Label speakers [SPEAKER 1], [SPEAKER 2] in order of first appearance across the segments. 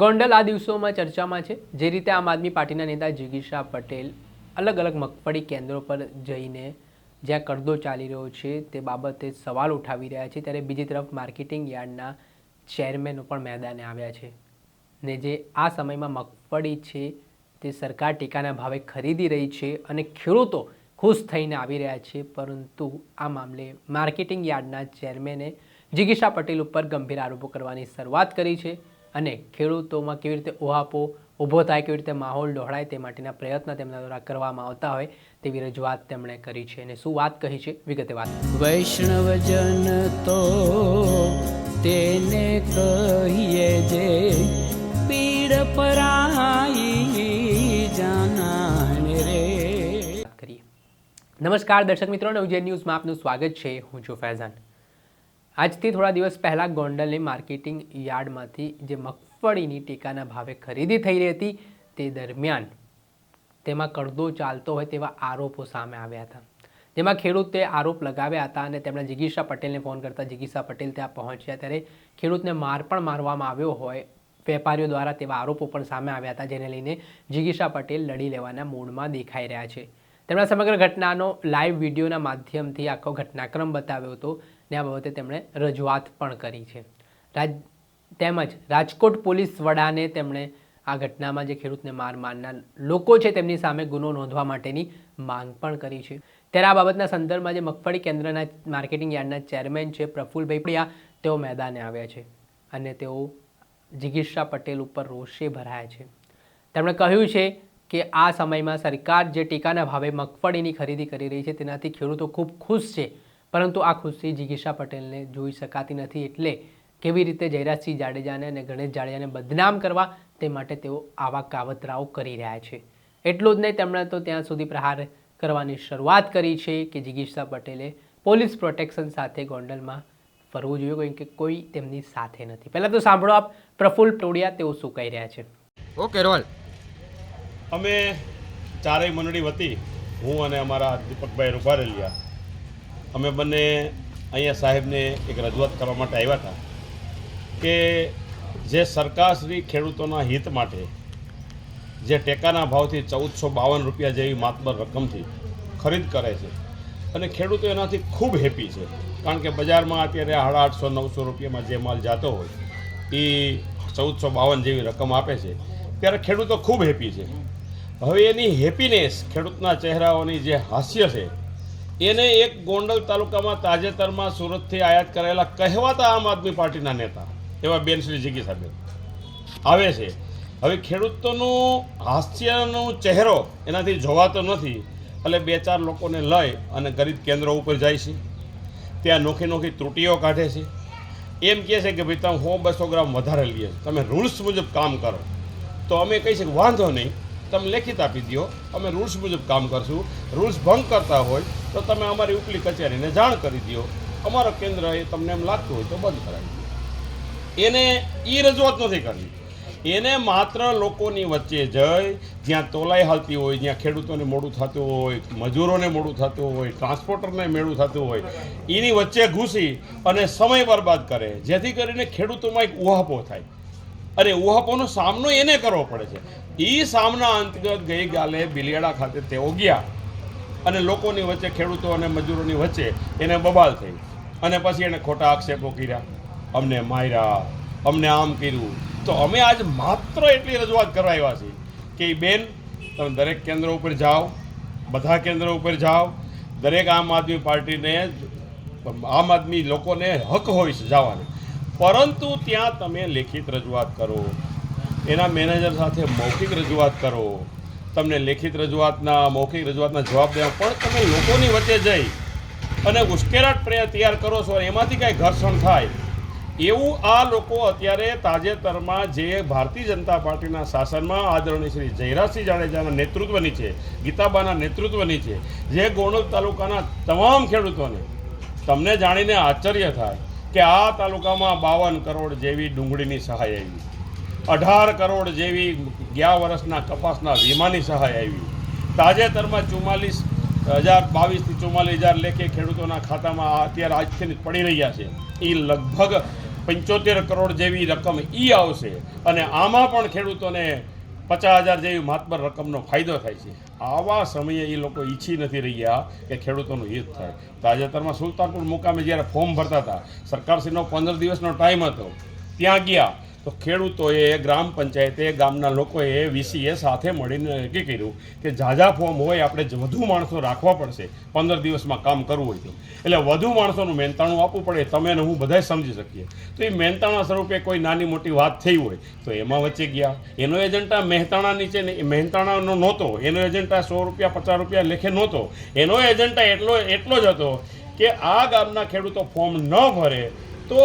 [SPEAKER 1] ગોંડલ આ દિવસોમાં ચર્ચામાં છે. જે રીતે આમ આદમી પાર્ટીના નેતા જિગીશા પટેલ અલગ અલગ મગફળી કેન્દ્રો પર જઈને જ્યાં કરદો ચાલી રહ્યો છે, તે બાબતે સવાલ ઉઠાવી રહ્યા છે. ત્યારે બીજી તરફ માર્કેટિંગ યાર્ડના ચેરમેનો પણ મેદાને આવ્યા છે. ને જે આ સમયમાં મગફળી છે, તે સરકાર ટેકાના ભાવે ખરીદી રહી છે અને ખેડૂતો ખુશ થઈને આવી રહ્યા છે. પરંતુ આ મામલે માર્કેટિંગ યાર્ડના ચેરમેને જિગીશા પટેલ ઉપર ગંભીર આરોપો કરવાની શરૂઆત કરી છે. અને ખેડૂતોમાં કેવી રીતે ઓહાપો ઊભો થાય કેવી રીતે માહોલ ડહોળાય તે માટેના પ્રયત્ન તેમના દ્વારા કરવામાં આવતા હોય તેવી રજૂઆત તેમણે કરી છે. અને શું વાત કહી છે? વિગતે વાત.
[SPEAKER 2] વૈષ્ણવજન તો તેને કહીએ જે પીડ પરાઈ જાનાને રે.
[SPEAKER 1] કરીએ. નમસ્કાર દર્શક મિત્રો નવજે ન્યૂઝમાં આપનું સ્વાગત છે. હું છું ફૈઝાન. આજથી થોડા દિવસ પહેલાં ગોંડલની માર્કેટિંગ યાર્ડમાંથી જે મગફળીની ટેકાના ભાવે ખરીદી થઈ રહી હતી, તે દરમિયાન તેમાં કડદો ચાલતો હોય તેવા આરોપો સામે આવ્યા હતા. જેમાં ખેડૂતે આરોપ લગાવ્યા હતા અને તેમણે જિગીશા પટેલને ફોન કરતા જિગીશા પટેલ ત્યાં પહોંચ્યા. ત્યારે ખેડૂતને માર પણ મારવામાં આવ્યો હોય, વેપારીઓ દ્વારા તેવા આરોપો પણ સામે આવ્યા હતા, જેને લઈને જિગીશા પટેલ લડી લેવાના મૂડમાં દેખાઈ રહ્યા છે. તેમણે સમગ્ર ઘટનાનો લાઈવ વિડીયોના માધ્યમથી આખો ઘટનાક્રમ બતાવ્યો હતો ને આ બાબતે તેમણે રજૂઆત પણ કરી છે. રાજ, તેમજ રાજકોટ પોલીસ વડાને તેમણે આ ઘટનામાં જે ખેડૂતને માર મારનાર લોકો છે તેમની સામે ગુનો નોંધવા માટેની માંગ પણ કરી છે. ત્યારે આ બાબતના સંદર્ભમાં જે મગફળી કેન્દ્રના માર્કેટિંગ યાર્ડના ચેરમેન છે પ્રફુલભાઈ પડિયા, તેઓ મેદાને આવ્યા છે અને તેઓ જિગીશા પટેલ ઉપર રોષે ભરાયા છે. તેમણે કહ્યું છે કે આ સમયમાં સરકાર જે ટેકાના ભાવે મગફળીની ખરીદી કરી રહી છે તેનાથી ખેડૂતો ખૂબ ખુશ છે. પરંતુ આ ખુશી જિગીશા પટેલને જોઈ શકાતી નથી એટલે કેવી રીતે જયરાજસિંહ જાડેજાને અને ગણેશ જાડેજાને બદનામ કરવા તે માટે તેઓ આવા કાવતરાઓ કરી રહ્યા છે. એટલું જ નહીં તેમણે તો ત્યાં સુધી પ્રહાર કરવાની શરૂઆત કરી છે કે જિગીશા પટેલે પોલીસ પ્રોટેક્શન સાથે ગોંડલમાં ફરવું જોઈએ કોઈ કે કોઈ તેમની સાથે નથી. પહેલાં તો સાંભળો આપ પ્રફુલ્લ ટોડિયા તેઓ શું કહી રહ્યા છે.
[SPEAKER 3] ઓકે રોલ.
[SPEAKER 4] અમે ચારેય મંડળી વતી હું અને અમારા દીપકભાઈ રૂપારેલિયા અમે બંને અહીંયા સાહેબને એક રજૂઆત કરવા માટે આવ્યા હતા કે જે સરકારશ્રી ખેડૂતોના હિત માટે જે ટેકાના ભાવથી ચૌદસો બાવન રૂપિયા જેવી માતબર રકમથી ખરીદ કરે છે અને ખેડૂતો એનાથી ખૂબ હેપી છે. કારણ કે બજારમાં અત્યારે સાડા આઠસો, નવસો રૂપિયામાં જે માલ જાતો હોય, એ ચૌદસો બાવન જેવી રકમ આપે છે. ત્યારે ખેડૂતો ખૂબ હેપી છે. હવે એની હેપીનેસ ખેડૂતના ચહેરાઓની જે હાસ્ય છે એને એક ગોંડલ તાલુકામાં તાજેતરમાં સુરતથી આયાત કરેલા કહેવાતા આમ આદમી પાર્ટીના નેતા, એવા બેન શ્રી જીગી સાહેબ. આવે છે. હવે ખેડૂતોનું હાસ્યનો ચહેરો એનાથી જોવાતો નથી, એટલે બે ચાર લોકોને લઈ અને ગરીબ કેન્દ્રો ઉપર જાય છે. ત્યાં નોખી નોખી ત્રુટીઓ કાઢે છે. એમ કહે છે કે ભાઈ તમે સો બસો ગ્રામ વધારે લઈએ તમે રૂલ્સ મુજબ કામ કરો. તો અમે કહી શકીએ, વાંધો નહીં. તમે લેખિત આપી દો અમે રૂલ્સ મુજબ કામ કરશું. રૂલ્સ ભંગ કરતા હોય તો તમે અમારી ઉપલી કચેરીને જાણ કરી દો અમારો કેન્દ્ર એ તમને એમ લાગતું હોય તો બંધ કરાવી એને એ રજૂઆત નથી કરવી. એને માત્ર લોકોની વચ્ચે જઈ, જ્યાં તોલાઈ હાલતી હોય, જ્યાં ખેડૂતોને મોડું થતું હોય, મજૂરોને મોડું થતું હોય, ટ્રાન્સપોર્ટરને મેળું થતું હોય, એની વચ્ચે ઘૂસી અને સમય બરબાદ કરે. જેથી કરીને ખેડૂતોમાં એક ઉહાપો થાય. અને ઉહાપોનો સામનો એને કરવો પડે છે. એ સામના અંતર્ગત ગઈકાલે બિલિયાડા ખાતે તેઓ ગયા અને લોકોની વચ્ચે ખેડૂતો અને મજૂરોની વચ્ચે એને બબાલ થઈ અને પછી એને ખોટા આક્ષેપો કર્યા. અમને માર્યા, અમને આમ કર્યું. તો અમે આજ માત્ર એટલી રજૂઆત કરવા આવ્યા છીએ કે એ બેન, તમે દરેક કેન્દ્ર ઉપર જાઓ, બધા કેન્દ્રો ઉપર જાઓ. દરેક આમ આદમી પાર્ટીને આમ આદમી લોકોને હક હોય છે જવાની. પરંતુ ત્યાં તમે લેખિત રજૂઆત કરો, એના મેનેજર સાથે મૌખિક રજૂઆત કરો, તમને લેખિત રજૂઆતના, મૌખિક રજૂઆતના જવાબ દેવા, પણ તમે લોકોની વચ્ચે જઈ અને ઉશ્કેરાટ પ્રયાસ તૈયાર કરો છો એમાંથી કાંઈ ઘર્ષણ થાય. એવું આ લોકો અત્યારે તાજેતરમાં જે ભારતીય જનતા પાર્ટીના શાસનમાં આદરણીય શ્રી જયરાજસિંહ જાડેજાના નેતૃત્વની છે, ગીતાબાના નેતૃત્વની છે, જે ગોંડલ તાલુકાના તમામ ખેડૂતોને, તમને જાણીને આશ્ચર્ય થાય. કે આ તાલુકામાં બાવન કરોડ જેવી ડુંગળીની સહાય આવી. અઢાર કરોડ જેવી ગયા વર્ષના કપાસના વીમાની સહાય આવી. તાજેતરમાં ચુમ્માલીસ હજાર બાવીસથી ચુમ્માલીસ હજાર લેખે ખેડૂતોના ખાતામાં અત્યારે આજથી પડી રહ્યા છે. એ લગભગ પંચોતેર કરોડ જેવી રકમ ઈ આવશે. અને આમાં પણ ખેડૂતોને પચાસ હજાર જેવી માતબર રકમનો ફાયદો થાય છે. આવા સમયે એ લોકો ઈચ્છી નથી રહ્યા કે ખેડૂતોનું હિત થાય. તાજેતરમાં સુલતાનપુર મુકામે જ્યારે ફોર્મ ભરતા હતા, સરકારશ્રીનો પંદર દિવસનો ટાઈમ હતો, ત્યાં ગયા. તો ખેડૂતોએ, ગ્રામ પંચાયતે, ગામના લોકોએ વીસીએ સાથે મળીને નક્કી કર્યું કે ઝાઝા ફોર્મ હોય, આપણે વધુ માણસો રાખવા પડશે. પંદર દિવસમાં કામ કરવું હોય તો. એટલે વધુ માણસોનું મહેનતાણું આપવું પડે, તમે ને હું બધાય સમજી શકીએ. તો એ મહેનતાણા સ્વરૂપે કોઈ નાની મોટી વાત થઈ હોય, તો એમાં વચ્ચે ગયા. એનો એજન્ટા મહેતાણા નીચે મહેતાણાનો નહોતો. એનો એજન્ટા સો રૂપિયા, પચાસ રૂપિયા લેખે નહોતો. એનો એજન્ટા એટલો એટલો જ હતો કે આ ગામના ખેડૂતો ફોર્મ ન ભરે, તો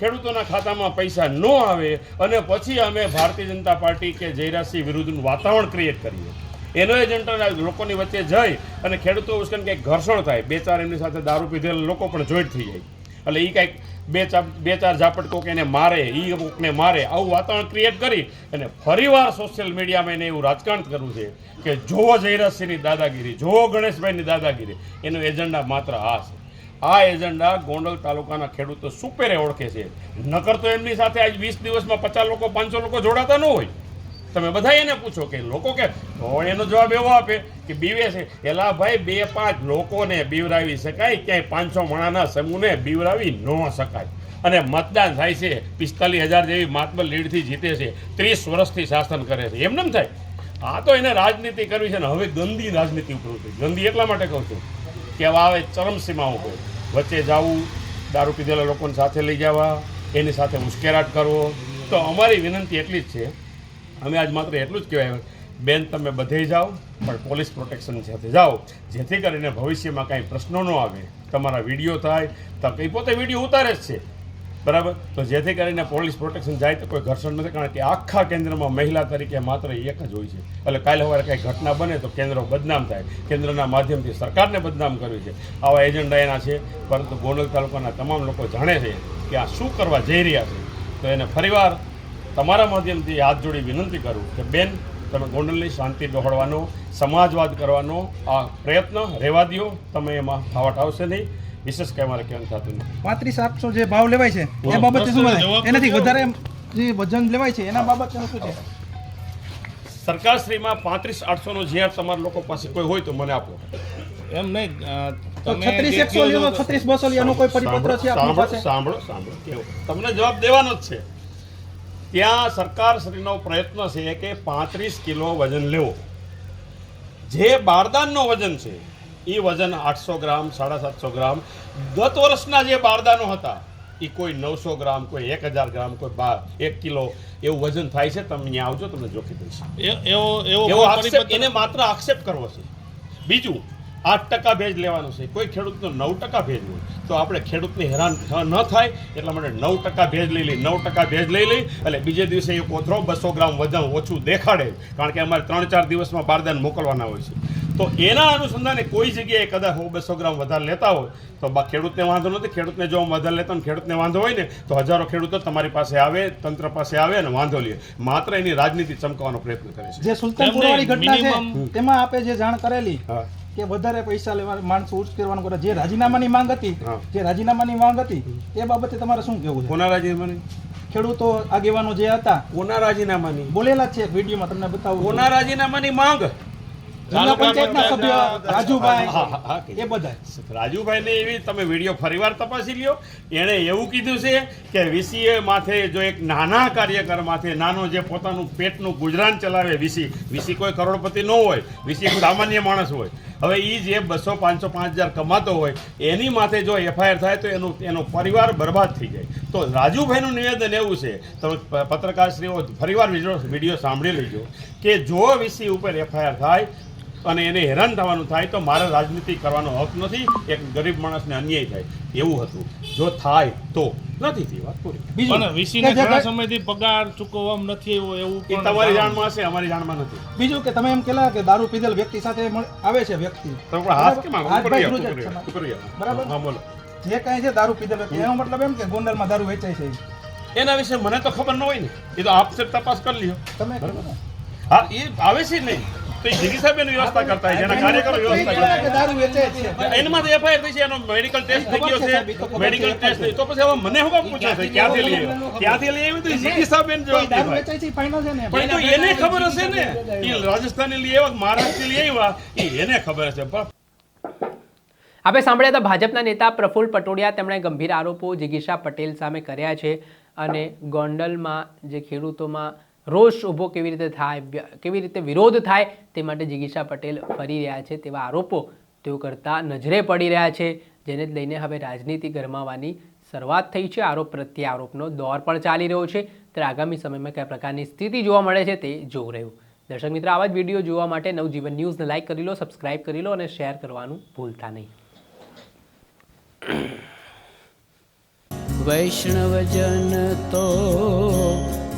[SPEAKER 4] ખેડૂતોના ખાતામાં પૈસા ન આવે અને પછી અમે ભારતીય જનતા પાર્ટી કે જયરાજસિંહ વિરુદ્ધનું વાતાવરણ ક્રિએટ કરીએ. એનો એજન્ટા લોકોની વચ્ચે જઈ અને ખેડૂતો ઉશ્કેન કંઈક ઘર્ષણ થાય. બે ચાર એમની સાથે દારૂ પીધેલા લોકો પણ જોઈન્ટ થઈ જાય. એટલે એ કંઈક બે ચાર બે ચાર ઝાપટ કોક એને મારે એ કોકને મારે. આવું વાતાવરણ ક્રિએટ કરી અને ફરીવાર સોશિયલ મીડિયામાં એને એવું રાજકારણ કરવું છે કે જોવો જયરાજસિંહની દાદાગીરી જોવો ગણેશભાઈની દાદાગીરી. એનો એજન્ડા માત્ર આ છે. આ એજન્ડા ગોંડલ તાલુકાના ખેડૂતો સુપેરે ઓળખે છે. નકર તો એમની સાથે આજ વીસ દિવસમાં પચાસ લોકો, પાંચસો લોકો જોડાતા ન હોય. તમે બધા એને પૂછો કે લોકો કે તો એનો જવાબ એવો આપે કે બીવે છે? એલા ભાઈ, બે પાંચ લોકોને બીવરાવી શકાય, ક્યાંય પાંચસો મણાના સમૂહને બીવરાવી ન શકાય. અને મતદાન થાય છે, પિસ્તાલીસ હજાર જેવી માતબલ લીડથી જીતે છે, ત્રીસ વર્ષથી શાસન કરે છે. એમ નેમ થાય. આ તો એને રાજનીતિ કરવી છે ને, હવે ગંદી રાજનીતિ ઉપર ગંદી એટલા માટે કહું છું કે હવે આવે ચરમસીમા ઉપર. વચ્ચે જવું, દારૂ પીધેલા લોકોને સાથે લઈ જવા, એની સાથે ઉશ્કેરાટ કરવો. તો અમારી વિનંતી એટલી જ છે. અમે આજ માત્ર એટલું જ કહેવાય. બેન, તમે બધે જાઓ, પણ પોલીસ પ્રોટેક્શન સાથે જાઓ. જેથી કરીને ભવિષ્યમાં કાંઈ પ્રશ્નો ન આવે. તમારા વીડિયો થાય. તો કંઈ પોતે વીડિયો ઉતારે જ છે. બરાબર? તો જેથી કરીને પોલીસ પ્રોટેક્શન જાય તો કોઈ ઘર્ષણ નથી, કારણ કે આખા કેન્દ્રમાં મહિલા તરીકે માત્ર એક જ હોય છે. એટલે કાલે સવારે કંઈ ઘટના બને તો કેન્દ્ર બદનામ થાય. કેન્દ્રના માધ્યમથી સરકારને બદનામ કરવી છે. આવા એજન્ડા એના છે, પરંતુ ગોંડલ તાલુકાના તમામ લોકો જાણે છે કે આ શું કરવા જઈ રહ્યા છે. તો એને ફરીવાર તમારા માધ્યમથી હાથ જોડી વિનંતી કરું કે બેન, તમે ગોંડલની શાંતિ દોહડવાનો સમાજવાદ કરવાનો આ પ્રયત્ન રહેવા દ્યો. તમે એમાં ફાવટ આવશે નહીં. વિશેષ કંઈ મારે કહેવાનું થતું નથી?
[SPEAKER 3] પાંત્રીસ આઠસો જે ભાવ લેવાય છે એ બાબતે શું બને એનાથી વધારે જે વજન લેવાય છે એના બાબતે શું છે?
[SPEAKER 4] સરકારશ્રીમાં પાંત્રીસ આઠસોનો ઝેર તમારા લોકો પાસે કોઈ હોય તો મને આપો.
[SPEAKER 5] એમ નહીં
[SPEAKER 3] છત્રીસ એકસો લેવો છત્રીસ બસો લેવાનો કોઈ પરિપત્ર છે આપણી પાસે?
[SPEAKER 4] સાંભળો સાંભળો કેવો? તમને જવાબ દેવાનો જ છે. ત્યાં સરકારશ્રીનો પ્રયત્ન છે કે પાંત્રીસ કિલો વજન લેવો. જે બારદાનનો વજન છે એ વજન આઠસો ગ્રામ સાડા સાતસો ગ્રામ. ગત વર્ષના જે બારદાનો હતા એ કોઈ નવસો ગ્રામ કોઈ એક હજાર ગ્રામ કોઈ બાર એક કિલો એવું વજન થાય છે તમે અહીંયા આવજો તમને જોખી દઈશ.
[SPEAKER 5] એવો એવો
[SPEAKER 4] આક્ષેપ એને માત્ર આક્ષેપ કરવો છે. બીજું આઠ ટકા ભેજ લેવાનો છે. કોઈ ખેડૂતનો નવ ટકા ભેજ હોય તો આપણે ખેડૂતને હેરાન ન થાય એટલા માટે નવ ટકા ભેજ લઈ લઈ નવ ટકા ભેજ લઈ લઈ એટલે બીજે દિવસે એ કોથરો બસો ગ્રામ વજન ઓછું દેખાડે કારણ કે અમારે ત્રણ ચાર દિવસમાં બારદાન મોકલવાના હોય છે. તો એના અનુસંધાને કોઈ જગ્યાએ કદાચ હું બસો ગ્રામ વધારે લેતા હોય તો ખેડૂતને વાંધો નથી. ખેડૂતને જો વધારે લેતા હોય ખેડૂતને વાંધો હોય ને તો હજારો ખેડૂતો તમારી પાસે આવે તંત્ર પાસે આવે અને વાંધો લે. માત્ર એની રાજનીતિ ચમકવાનો પ્રયત્ન કરે છે.
[SPEAKER 3] જે
[SPEAKER 5] સુલતાનપુરવાળી
[SPEAKER 3] ઘટના છે તેમાં આપે જે જાણ કરેલી કે વધારે પૈસા લેવા માણસો ઉશ્કેરવાનું કરે. જે રાજીનામાની માંગ હતી જે રાજીનામાની માંગ હતી તે બાબતે તમારે શું કહેવું છે?
[SPEAKER 4] કોના રાજીનામાની?
[SPEAKER 3] ખેડૂતો આગેવાનો જે હતા
[SPEAKER 4] કોના રાજીનામાની?
[SPEAKER 3] બોલેલા છે વિડીયોમાં તમને બતાવું
[SPEAKER 4] કોના રાજીનામાની માંગ?
[SPEAKER 3] જિલ્લા પંચાયતના સભ્ય રાજુભાઈ
[SPEAKER 4] હા, હા, હા, કીધું.
[SPEAKER 3] એ બધા
[SPEAKER 4] રાજુભાઈને એવી તમે વીડિયો ફરીવાર તપાસી લ્યો. એણે એવું કીધું છે કે વીસીએ માથે જો એક નાના કાર્યકર માથે નાનો જે પોતાનું પેટનું ગુજરાન ચલાવે વીસી વીસી કોઈ કરોડપતિ ન હોય વીસી સામાન્ય માણસ હોય. હવે એ જે બસો પાંચસો પાંચ હજાર કમાતો હોય એની માથે જો એફઆઈઆર થાય તો એનું એનો પરિવાર બરબાદ થઈ જાય. તો રાજુભાઈનું નિવેદન એવું છે તમે પત્રકારશ્રીઓ ફરીવાર વીડિયો સાંભળી લેજો કે જો વીસી ઉપર એફઆઈઆર થાય અને એને હેરાન થવાનું થાય તો મારે રાજનીતિ કરવાનો હક નથી એક ગરીબ માણસને અન્યાય થાય. એવું હતું. જો થાય તો. નથી થઈ વાત પૂરી.
[SPEAKER 3] બીજું?
[SPEAKER 5] વીસીને ઘણા સમયથી પગાર ચૂકવવામાં નથી એવો
[SPEAKER 4] એવું
[SPEAKER 5] પણ
[SPEAKER 4] તમારી જાણમાં હશે અમારી જાણમાં નથી.
[SPEAKER 3] બીજું કે તમે એમ કેલા કે દારૂ પીધેલ વ્યક્તિ સાથે આવે છે વ્યક્તિ.
[SPEAKER 4] તો પણ હાથ કેમ.
[SPEAKER 3] બરાબર.
[SPEAKER 4] હા બોલો.
[SPEAKER 3] જે કાંઈ છે દારૂ પીધેલ વ્યક્તિ. એનો મતલબ એમ કે ગોંડલમાં દારૂ વેચાય છે.
[SPEAKER 4] એના વિશે મને તો ખબર ન હોય ને. એ તો આપશે તપાસ કરી લ્યો.
[SPEAKER 3] તમે
[SPEAKER 4] હા એ આવે છે નહીં. તો એ જીગી સાહેબ એની વ્યવસ્થા કરતા હોય છે કાર્યકરો વ્યવસ્થા કરતા હોય
[SPEAKER 3] દારૂ વેચે જ છે.
[SPEAKER 4] છે. એનામાંથી એફઆઈઆર થઈ છે એનો મેડિકલ ટેસ્ટ થઈ ગયો છે મેડિકલ ટેસ્ટ થઈ તો પછી હવે મને શું કામ પૂછે છે? ક્યાંથી લઈ આવ્યો? ક્યાંથી લઈ આવ્યું તો જીગી સાહેબ એને જવાબ દે
[SPEAKER 3] દારૂ
[SPEAKER 4] ભાઈ.
[SPEAKER 3] વેચાય છે એ ફાઇનલ છે ને?
[SPEAKER 4] પણ તો એને ખબર હશે ને? એ રાજસ્થાની લઈ આવ્યા મહારાષ્ટ્રથી લઈ આવ્યા? એ એને ખબર હશે પણ
[SPEAKER 1] આપણે સાંભળ્યા હતા ભાજપના નેતા પ્રફુલ્લ પટોડિયા તેમણે ગંભીર આરોપો જિગીશા પટેલ સામે કર્યા છે અને ગોંડલમાં જે ખેડૂતોમાં રોષ ઊભો કેવી રીતે થાય કેવી રીતે વિરોધ થાય તે માટે જિગીશા પટેલ ફરી રહ્યા છે તેવા આરોપો તેઓ કરતા નજરે પડી રહ્યા છે, જેને લઈને હવે રાજનીતિ ગરમાવાની શરૂઆત થઈ છે. આરોપ પ્રત્યે આરોપનો દોર પણ ચાલી રહ્યો છે. ત્યારે આગામી સમયમાં કયા પ્રકારની સ્થિતિ જોવા મળે છે તે જોવું રહ્યું. દર્શક મિત્રો, આવા જ વીડિયો જોવા માટે નવજીવન ન્યૂઝને લાઇક કરી લો, સબસ્ક્રાઇબ કરી લો અને શેર કરવાનું ભૂલતા નહીં.
[SPEAKER 2] વૈષ્ણવજન તો